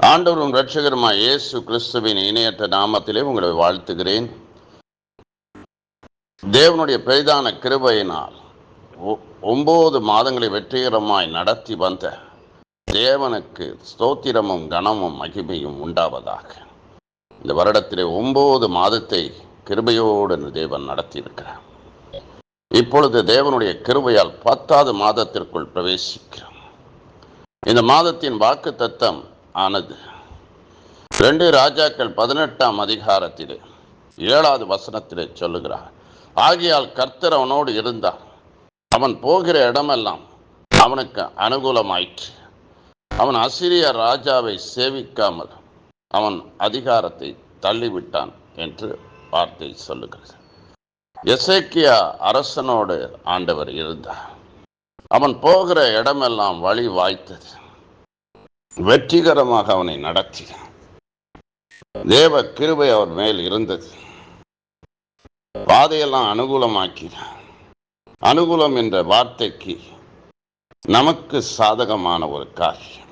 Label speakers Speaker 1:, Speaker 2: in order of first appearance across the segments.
Speaker 1: ஆண்டவரும் ரட்சகருமா இயேசு கிறிஸ்துவின் இணையற்ற நாமத்திலே உங்களை வாழ்த்துகிறேன். தேவனுடைய பெரிதான கிருபையினால் ஒ- ஒன்பது மாதங்களை வெற்றிகரமாய் நடத்தி வந்த தேவனுக்கு ஸ்தோத்திரமும் கனமும் மகிமையும் உண்டாவதாக. இந்த வருடத்திலே ஒன்பது மாதத்தை கிருபையோடு தேவன் நடத்தியிருக்கிறார். இப்பொழுது தேவனுடைய கிருபையால் பத்தாவது மாதத்திற்குள் பிரவேசிக்கிறோம். இந்த மாதத்தின் வாக்கு தத்தம் ஆனது. ரெண்டு ராஜாக்கள் பதினெட்டாம் அதிகாரத்திலே ஏழாவது வசனத்திலே சொல்லுகிறார் ஆகியால் கர்த்தர் அவனோடு இருந்தார். அவன் போகிற இடமெல்லாம் அவனுக்கு அனுகூலமாயிற்று. அவன் அசிரிய ராஜாவை சேவிக்காமல் அவன் அதிகாரத்தை தள்ளிவிட்டான் என்று வார்த்தை சொல்லுகிறது. எசேக்கியா அரசனோடு ஆண்டவர் இருந்தார். அவன் போகிற இடமெல்லாம் வழி வாய்த்தது. வெற்றிகரமாக அவனை நடத்தி தேவ கிருபை அவர் மேல் இருந்தது. பாதையெல்லாம் அனுகூலமாக்கினார். அனுகூலம் என்ற வார்த்தைக்கு நமக்கு சாதகமான ஒரு காரியம்.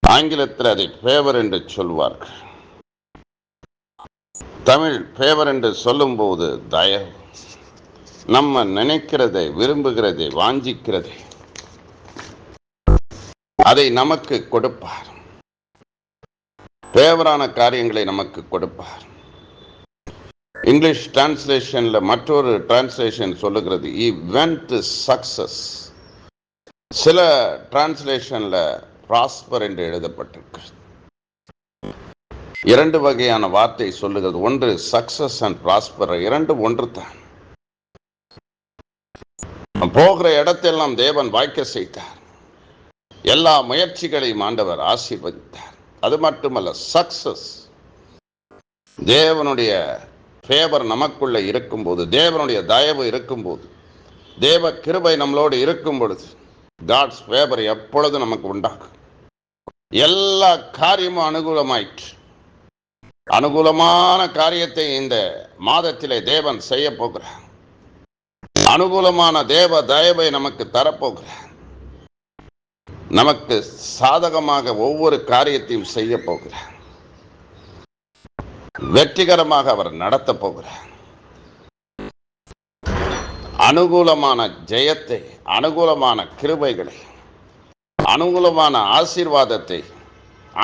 Speaker 1: ஆங்கிலத்தில் அதை பேவர் என்று சொல்வார்கள். தமிழ் பேவர் என்று சொல்லும்போது தயவு. நம்ம நினைக்கிறதை விரும்புகிறதை வாஞ்சிக்கிறதை அதை நமக்கு கொடுப்பார். தேவரான காரியங்களை நமக்கு கொடுப்பார். இங்கிலீஷ் டிரான்ஸ்லேஷன்ல மற்றொரு டிரான்ஸ்லேஷன் சொல்லுகிறது இவெண்ட் சக்சஸ் சில டிரான்ஸ்லேஷன்ல ப்ராஸ்பர் என்று எழுதப்பட்டிருக்கு இரண்டு வகையான வார்த்தை சொல்லுகிறது ஒன்று சக்சஸ் அண்ட் ப்ராஸ்பர் இரண்டு ஒன்று தான். போகிற இடத்தெல்லாம் தேவன் வாய்க்க செய்தார். எல்லா முயற்சிகளையும் ஆண்டவர் ஆசீர்வதித்தார். அது மட்டுமல்ல சக்சஸ் தேவனுடைய ஃபேவர் நமக்குள்ள இருக்கும்போது தேவனுடைய தயவு இருக்கும்போது தேவ கிருபை நம்மளோடு இருக்கும் பொழுது காட்ஸ் ஃபேவர் எப்பொழுதும் நமக்கு உண்டாகும். எல்லா காரியமும் அனுகூலமாயிற்று. அனுகூலமான காரியத்தை இந்த மாதத்திலே தேவன் செய்ய போகிறார். அனுகூலமான தேவ தயவை நமக்கு தரப்போகிறார். நமக்கு சாதகமாக ஒவ்வொரு காரியத்தையும் செய்ய போகிறார். வெற்றிகரமாக அவர் நடத்த போகிறார். அனுகூலமான ஜெயத்தை அனுகூலமான கிருபைகளை அனுகூலமான ஆசீர்வாதத்தை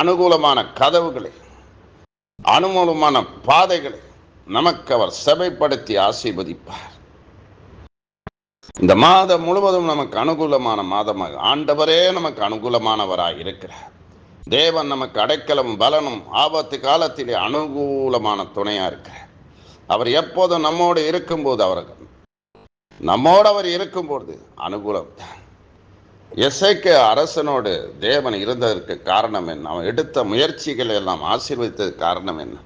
Speaker 1: அனுகூலமான கதவுகளை அனுகூலமான பாதைகளை நமக்கு அவர் சபைப்படுத்தி ஆசீர்வதிப்பார். இந்த மாதம் முழுவதும் நமக்கு அனுகூலமான மாதமாக ஆண்டவரே நமக்கு அனுகூலமானவராக இருக்கிறார். தேவன் நமக்கு அடைக்கலம் பலனும் ஆபத்து காலத்திலே அனுகூலமான துணையா இருக்கிறார். அவர் எப்போதும் நம்மோடு இருக்கும்போது அவர் நம்மோடு அவர் இருக்கும்போது அனுகூலம் தான். எசைக்கு அரசனோடு தேவன் இருந்ததற்கு காரணம் என்ன? அவன் எடுத்த முயற்சிகளை எல்லாம் ஆசீர்வதித்தது காரணம் என்ன?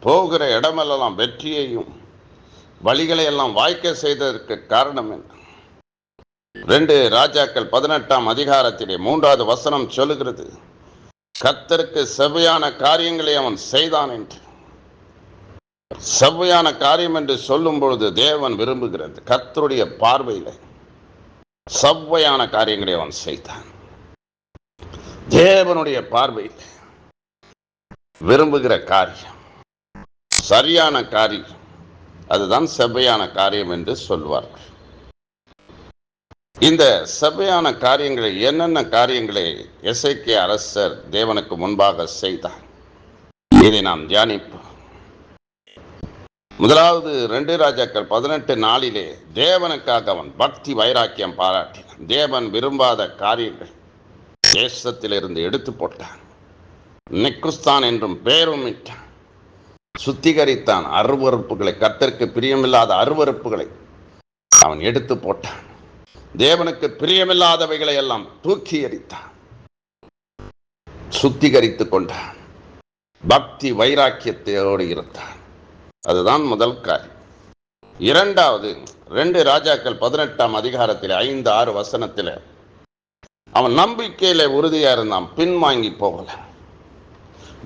Speaker 1: போகிற இடமெல்லாம் வெற்றியையும் வழிகளை எல்லாம் வாய்க்க செய்ததற்கு காரணம் என்ன? ரெண்டு ராஜாக்கள் பதினெட்டாம் அதிகாரத்திலே மூன்றாவது வசனம் சொல்லுகிறது கத்தருக்கு செவ்வையான காரியங்களை அவன் செய்தான் என்று. செவ்வையான காரியம் என்று சொல்லும் பொழுது தேவன் விரும்புகிறது கத்தருடைய பார்வையில் செவ்வையான காரியங்களை அவன் செய்தான். தேவனுடைய பார்வையில் விரும்புகிற காரியம் சரியான காரியம். அதுதான் செவ்வையான காரியம் என்று சொல்வார்கள் இந்த செவ்வையான காரியங்களை என்னென்ன காரியங்களை எசைக்கிய அரசர் தேவனுக்கு முன்பாக செய்தார்? இதை நாம் தியானிப்போம். முதலாவது ரெண்டு ராஜாக்கள் பதினெட்டு நாளிலே தேவனுக்காக அவன் பக்தி வைராக்கியம் பாராட்டினான். தேவன் விரும்பாத காரியங்கள் தேசத்திலிருந்து எடுத்து போட்டான். நிக்குஸ்தான் என்றும் பெயரும் இட்டான். சுத்திகரித்தான் அருவறுப்புகளை கத்தருக்கு பிரியமில்லாத அருவறுப்புகளை அவன் எடுத்து போட்டான். தேவனுக்கு பிரியமில்லாதவைகளை எல்லாம் தூக்கி எறித்தான். சுத்திகரித்துக் கொண்டான். பக்தி வைராக்கியத்தையோடு இருந்தான். அதுதான் முதல் காரியம். இரண்டாவது ரெண்டு ராஜாக்கள் பதினெட்டாம் அதிகாரத்தில் ஐந்து ஆறு வசனத்தில் அவன் நம்பிக்கையில உறுதியா இருந்தான் பின்வாங்கி போகல.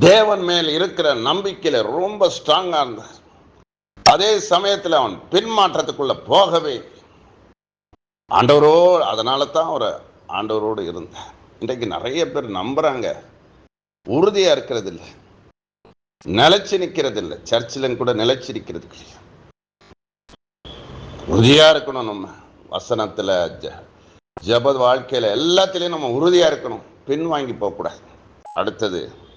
Speaker 1: தேவன் மேல் இருக்கிற நம்பிக்கையில ரொம்ப ஸ்ட்ராங்கா இருந்தார். அதே சமயத்தில் அவன் பின்மாற்றத்துக்குள்ள போகவே ஆண்டவரோ அதனால தான் அவர் ஆண்டவரோடு இருந்தார். இன்றைக்கு நிறைய பேர் நம்புறாங்க. உறுதியா இருக்கிறது இல்லை நிலைச்சு நிக்கிறது இல்லை சர்ச்சிலும் கூட நிலைச்சு நிற்கிறது கிடையாது உறுதியா இருக்கணும் நம்ம. வசனத்துல ஜ- ஜப வாழ்க்கையில எல்லாத்திலையும் நம்ம உறுதியா இருக்கணும். பின் வாங்கி போகக்கூடாது. அடுத்தது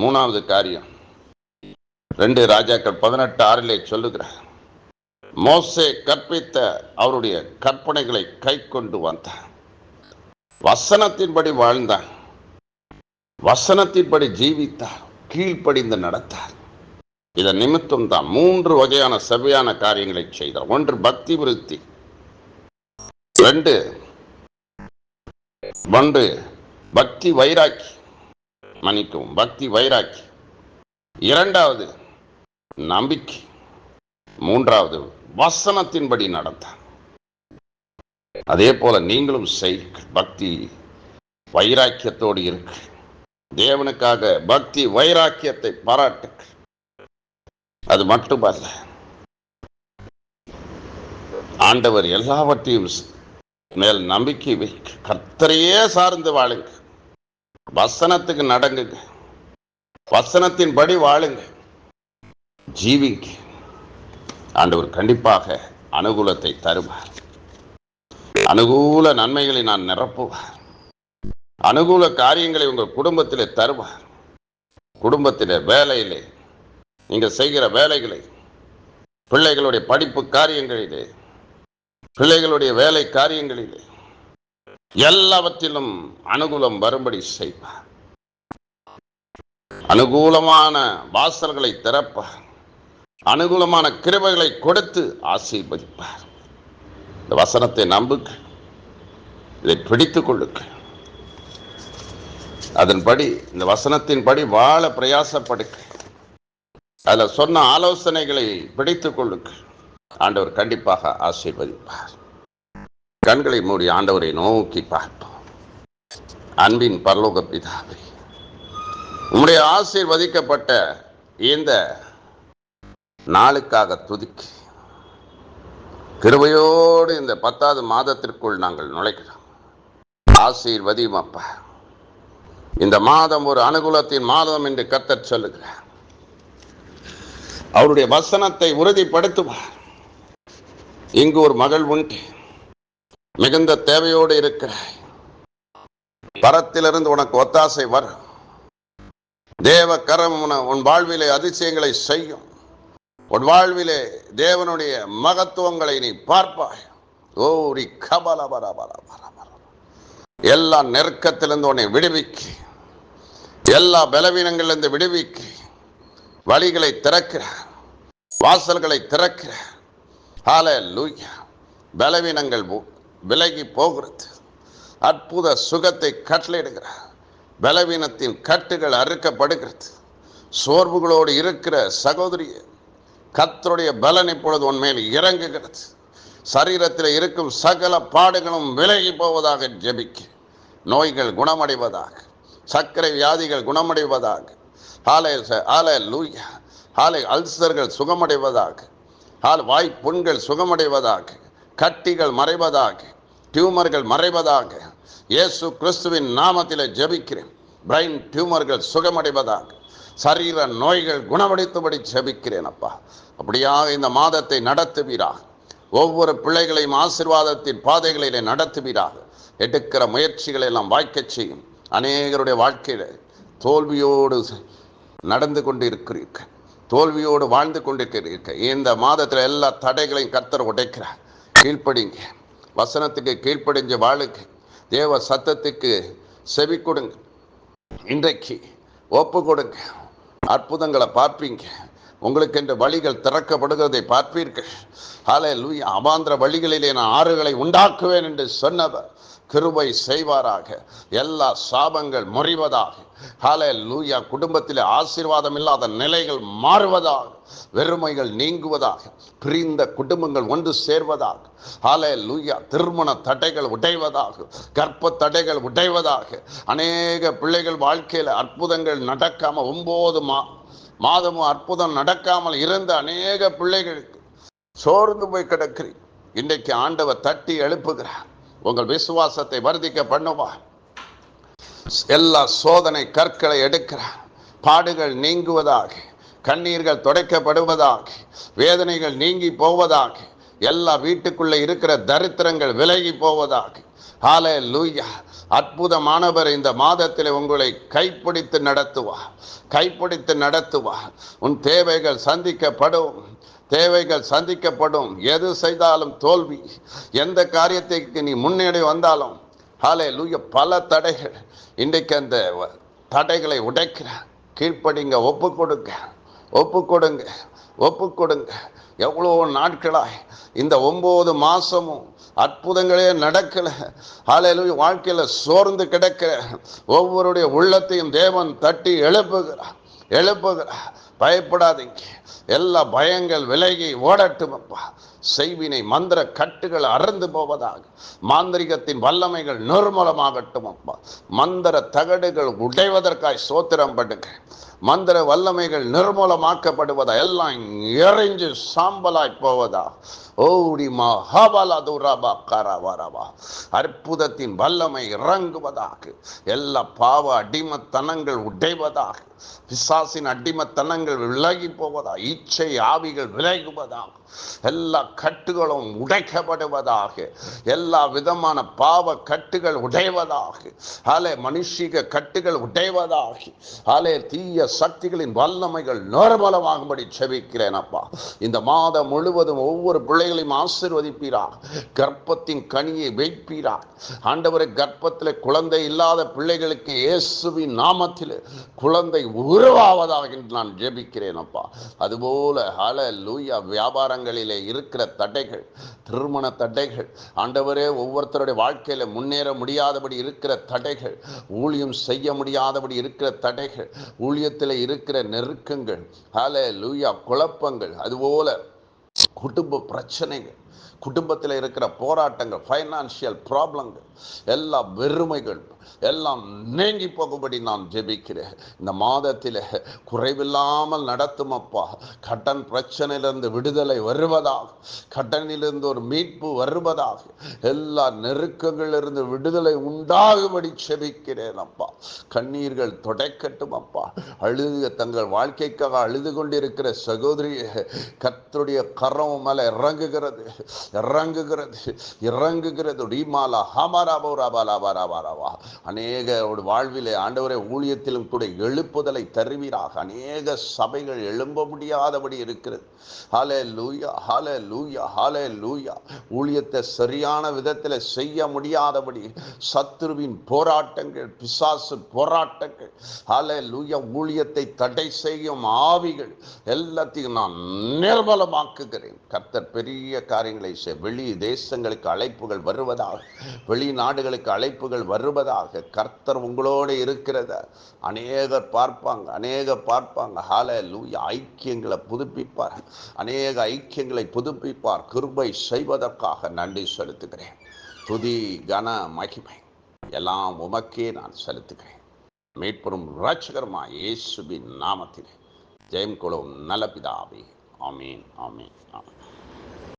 Speaker 1: மூணாவது காரியம். ரெண்டு ராஜாக்கள் பதினெட்டு ஆறிலே சொல்லுகிறார் மோசே கற்பித்த அவருடைய கற்பனைகளை கை கொண்டு வந்தான். வசனத்தின்படி வாழ்ந்தான். வசனத்தின்படி ஜீவித்தார் கீழ்ப்படிந்து நடத்தார் இதன் நிமித்தம் தான் மூன்று வகையான செவ்வையான காரியங்களை செய்தார். ஒன்று பக்தி விருத்தி. ரெண்டு ஒன்று பக்தி வைராக்கி. மன்னிக்கவும். பக்தி வைராக்கி. இரண்டாவது நம்பிக்கை. மூன்றாவது வசனத்தின்படி நடந்தான் அதே போல நீங்களும் செய் பக்தி வைராக்கியத்தோடு இருக்கு தேவனுக்காக பக்தி வைராக்கியத்தை பாராட்டு அது மட்டுமல்ல ஆண்டவர் எல்லாவற்றையும் மேல் நம்பிக்கை கர்த்தரையே சார்ந்து வாழுங்கள். வசனத்துக்கு நடங்குங்க. வசனத்தின்படி வாழுங்க. ஜீவிங்க. ஆண்டவர் கண்டிப்பாக அனுகூலத்தை தருவார். அனுகூல நன்மைகளை நான் நிரப்புவார். அனுகூல காரியங்களை உங்கள் குடும்பத்திலே தருவார். குடும்பத்திலே வேலையிலே நீங்க செய்கிற வேலைகளை பிள்ளைகளுடைய படிப்பு காரியங்களிலே பிள்ளைகளுடைய வேலை காரியங்களிலே எல்லாவற்றிலும் அனுகூலம் வரும்படி செய்வார். அனுகூலமான வாசல்களை திறப்பார். அனுகூலமான கிருபைகளை கொடுத்து ஆசீர்வதிப்பார். இந்த வசனத்தை நம்புங்க இதை பிடித்துக் கொள்ளுங்க அதன்படி இந்த வசனத்தின்படி வாழ பிரயாசப்படுங்க அதுல சொன்ன ஆலோசனைகளை பிடித்துக் கொள்ளுங்க ஆண்டவர் கண்டிப்பாக ஆசீர்வதிப்பார். கண்களை மூடி ஆண்டவரை நோக்கி பார்ப்போம் அன்பின் பரலோக பிதாவை உம்முடைய ஆசீர்வதிக்கப்பட்ட இந்த நாளுக்காக துதிக்கி. கிருபையோடு இந்த பத்தாவது மாதத்திற்குள் நாங்கள் நுழைக்கிறோம் ஆசீர்வதியும் அப்பா. இந்த மாதம் ஒரு அனுகூலத்தின் மாதம் என்று கத்தர் சொல்லுகிறார். அவருடைய வசனத்தை உறுதிப்படுத்துவார். இங்கு ஒரு மகள் உண்டு. மிகுந்த தேவையோடு இருக்கிறாய். பரத்திலிருந்து உனக்கு ஒத்தாசை வரும். தேவ கரம் உன் வாழ்விலே அதிசயங்களை செய்யும். உன் வாழ்விலே தேவனுடைய மகத்துவங்களை நீ பார்ப்பாய். ஓரி கபல பர பர பர பர. எல்லா நெருக்கத்திலிருந்து உன்னை விடுவிக்கு. எல்லா பலவீனங்களிலிருந்து விடுவிக்கு. வழிகளை திறக்கிறார் வாசல்களை திறக்கிறார் லூயா பலவீனங்கள் விலகி போகிறது. அற்புத சுகத்தை கட்டளையிடுகிறார். பலவீனத்தின் கட்டுகள் அறுக்கப்படுகிறது. சோர்வுகளோடு இருக்கிற சகோதரிய கத்தருடைய பலன் இப்பொழுது உன்மேல் இறங்குகிறது. சரீரத்தில் இருக்கும் சகல பாடுகளும் விலகி போவதாக ஜெபிக்க. நோய்கள் குணமடைவதாக சர்க்கரை வியாதிகள் குணமடைவதாக ஆலை ஆலை லூயா ஆலை அல்சர்கள் சுகமடைவதாக ஆல் வாய்ப்புண்கள் சுகமடைவதாக கட்டிகள் மறைவதாக டியூமர்கள் மறைவதாக இயேசு கிறிஸ்துவின் நாமத்தில் ஜெபிக்கிறேன். பிரைன் டியூமர்கள் சுகமடைவதாக சரீர நோய்கள் குணமடைத்தபடி ஜெபிக்கிறேன் அப்பா. அப்படியாக இந்த மாதத்தை நடத்துவீராக. ஒவ்வொரு பிள்ளைகளையும் ஆசீர்வாதத்தின் பாதைகளிலே நடத்துவீராக. எடுக்கிற முயற்சிகளை எல்லாம் வாய்க்கச் செய்யும். அநேகருடைய வாழ்க்கையில் தோல்வியோடு நடந்து கொண்டு இருக்கிறீர்கள் தோல்வியோடு வாழ்ந்து கொண்டிருக்கிறீர்கள். இந்த மாதத்தில் எல்லா தடைகளையும் கர்த்தர் உடைக்கிறார். கீழ்ப்படிங்க. வசனத்துக்கு கீழ்ப்படிஞ்சு வாழுங்க. தேவ சத்தத்துக்கு செவி கொடுங்க. இன்றைக்கு ஒப்பு கொடுங்க. அற்புதங்களை பார்ப்பீங்க. உங்களுக்கு என்று வழிகள் திறக்கப்படுகிறதை பார்ப்பீர்கள். ஹாலே லூயா அவாந்திர வழிகளிலே நான் ஆறுகளை உண்டாக்குவேன் என்று சொன்னவர். கிருபை செய்வாராக. எல்லா சாபங்கள் முறிவதாக. ஹாலே லூயா குடும்பத்தில் ஆசீர்வாதம் இல்லாத நிலைகள் மாறுவதாக. வெறுமைகள் நீங்குவதாக. பிரிந்த குடும்பங்கள் ஒன்று சேர்வதாக. ஹாலே லூயா திருமண தடைகள் உடைவதாக. கர்ப்ப தடைகள் உடைவதாக. அநேக பிள்ளைகள் வாழ்க்கையில் அற்புதங்கள் நடக்காம ஒன்பது மா மாதமும் அற்புதம் நடக்காமல் இருந்த அநேக பிள்ளைகளுக்கு சோர்ந்து போய் கிடக்கிறீங்க இன்றைக்கு ஆண்டவர் தட்டி எழுப்புகிறார். உங்கள் விசுவாசத்தை வர்திக்க பண்ணுவா எல்லா சோதனை கற்களை எடுக்கிறார். பாடுகள் நீங்குவதாக கண்ணீர்கள் துடைக்கப்படுவதாக வேதனைகள் நீங்கி போவதாக எல்லா வீட்டுக்குள்ளே இருக்கிற தரித்திரங்கள் விலகி போவதாக. ஹாலே லூயா அற்புதமானவர் இந்த மாதத்தில் உங்களை கைப்பிடித்து நடத்துவார். கைப்பிடித்து நடத்துவார். உன் தேவைகள் சந்திக்கப்படும். தேவைகள் சந்திக்கப்படும். எது செய்தாலும் தோல்வி. எந்த காரியத்தைக்கு நீ முன்னேறி வந்தாலும் ஹாலே லூய பல தடைகள். இன்றைக்கு அந்த தடைகளை உடைக்கிற. கீழ்ப்படிங்க ஒப்பு கொடுங்க. ஒப்பு கொடுங்க. ஒப்பு கொடுங்க. எவ்வளோ நாட்களாய். இந்த ஒம்பது மாதமும் அற்புதங்களே நடக்கலை. ஆலையிலும் வாழ்க்கையில் சோர்ந்து கிடக்கிற. ஒவ்வொருடைய உள்ளத்தையும் தேவன் தட்டி எழுப்புகிறார். எழுப்புகிறார். பயப்படாதீங்க. எல்லா பயங்கள் விலகி ஓடட்டும் அப்பா செய்வினை மந்திர கட்டுகள் அறந்து போவதாக மாந்திரிகத்தின் வல்லமைகள் நிர்மூலமாகட்டும் அப்பா. மந்திர தகடுகள் உடைவதற்காய் சோத்திரம் படுங்க மந்திர வல்லமைகள் நிர்மூலமாக்கப்படுவதா எல்லாம் எறைஞ்சு சாம்பலாய் போவதா. ஓடி மகாபலா துரபா கரவரவா. அற்புதத்தின் வல்லமை இறங்குவதாக எல்லா பாவ அடிமத்தனங்கள் உடைவதாக பிசாசின் அடிமத்தனங்கள் விலகி போவதா. இச்சை ஆவிகள் விலகுவதாக எல்லா கட்டுகளும் உடைக்கப்படுவதாக எல்லா விதமான பாவ கட்டுகள் உடைவதாக அலே மனுஷிக கட்டுகள் உடைவதாக அலே தீய சக்திகளின் வல்லமைகள் நோர்பலமாகும்படி செபிக்கிறேன் அப்பா. இந்த மாதம் முழுவதும் ஒவ்வொரு பிள்ளைகளையும் ஆசிர்வதிப்பீரா கர்ப்பத்தின் கனியை வைப்பீரா ஆண்டவரை கர்ப்பத்தில் குழந்தை இல்லாத பிள்ளைகளுக்கு இயேசுவின் நாமத்தில் குழந்தை உருவாவதாக என்று நான் ஜெபிக்கிறேன் அப்பா. அதுபோல ஹல லூயா காலங்களிலே இருக்கிற தடைகள் திருமண தடைகள் ஆண்டவரே ஒவ்வொருத்தருடைய வாழ்க்கையில முன்னேற முடியாதபடி இருக்கிற தடைகள் ஊழியம் செய்ய முடியாதபடி இருக்கிற தடைகள் ஊழியத்தில் இருக்கிற நெருக்கங்கள் ஹலே லூயா குழப்பங்கள் அதுபோல குடும்ப பிரச்சனைகள் குடும்பத்தில் இருக்கிற போராட்டங்கள் ஃபைனான்சியல் ப்ராப்ளங்கள் எல்லா வெறுமைகள் எல்லாம் நீங்கி போகும்படி நான் ஜெபிக்கிறேன். இந்த மாதத்தில் குறைவில்லாமல் நடத்தும் அப்பா கடன் பிரச்சனையிலிருந்து விடுதலை வருவதாக கடனிலிருந்து ஒரு மீட்பு வருவதாக எல்லா நெருக்கங்களிலிருந்து விடுதலை உண்டாகும்படி செபிக்கிறேன் அப்பா. கண்ணீர்கள் தொடைக்கட்டும் அப்பா. அழுது தங்கள் வாழ்க்கைக்காக அழுது கொண்டிருக்கிற சகோதரி கத்துடைய கரம் மேலே இறங்குகிறது. இறங்குகிறது. இறங்குகிறது. ரீமாலா ஹமாராபோ ராபாலா பாராபாராவா அநேக ஒரு வாழ்விலே ஆண்டவரை ஊழியத்திலும் கூட எழுப்புதலை தருவீராக. அநேக சபைகள் எழும்ப முடியாதபடி இருக்கிறது. ஹாலே லூயா ஹாலே லூயா ஹாலே லூயா ஊழியத்தை சரியான விதத்தில் செய்ய முடியாதபடி சத்ருவின் போராட்டங்கள் பிசாசு போராட்டங்கள் ஹாலே லூயா ஊழியத்தை தடை செய்யும் ஆவிகள் எல்லாத்தையும் நான் நிர்மலமாக்குகிறேன். கர்த்தர் பெரிய காரியம் காரியங்களை செய். வெளி தேசங்களுக்கு அழைப்புகள் வருவதாக வெளிநாடுகளுக்கு அழைப்புகள் வருவதாக கர்த்தர் உங்களோடு இருக்கிறத அநேகர் பார்ப்பாங்க அநேகர் பார்ப்பாங்க. ஹால லூயா ஐக்கியங்களை புதுப்பிப்பார். அநேக ஐக்கியங்களை புதுப்பிப்பார். கிருபை செய்வதற்காக நன்றி செலுத்துகிறேன். துதி கன மகிமை. எல்லாம் உமக்கே நான் செலுத்துகிறேன். மீட்பெறும் ராட்சகரமா இயேசுவின் நாமத்திலே. ஜெயம் குளம் நலபிதாவே ஆமீன் ஆமீன் ஆமீன்.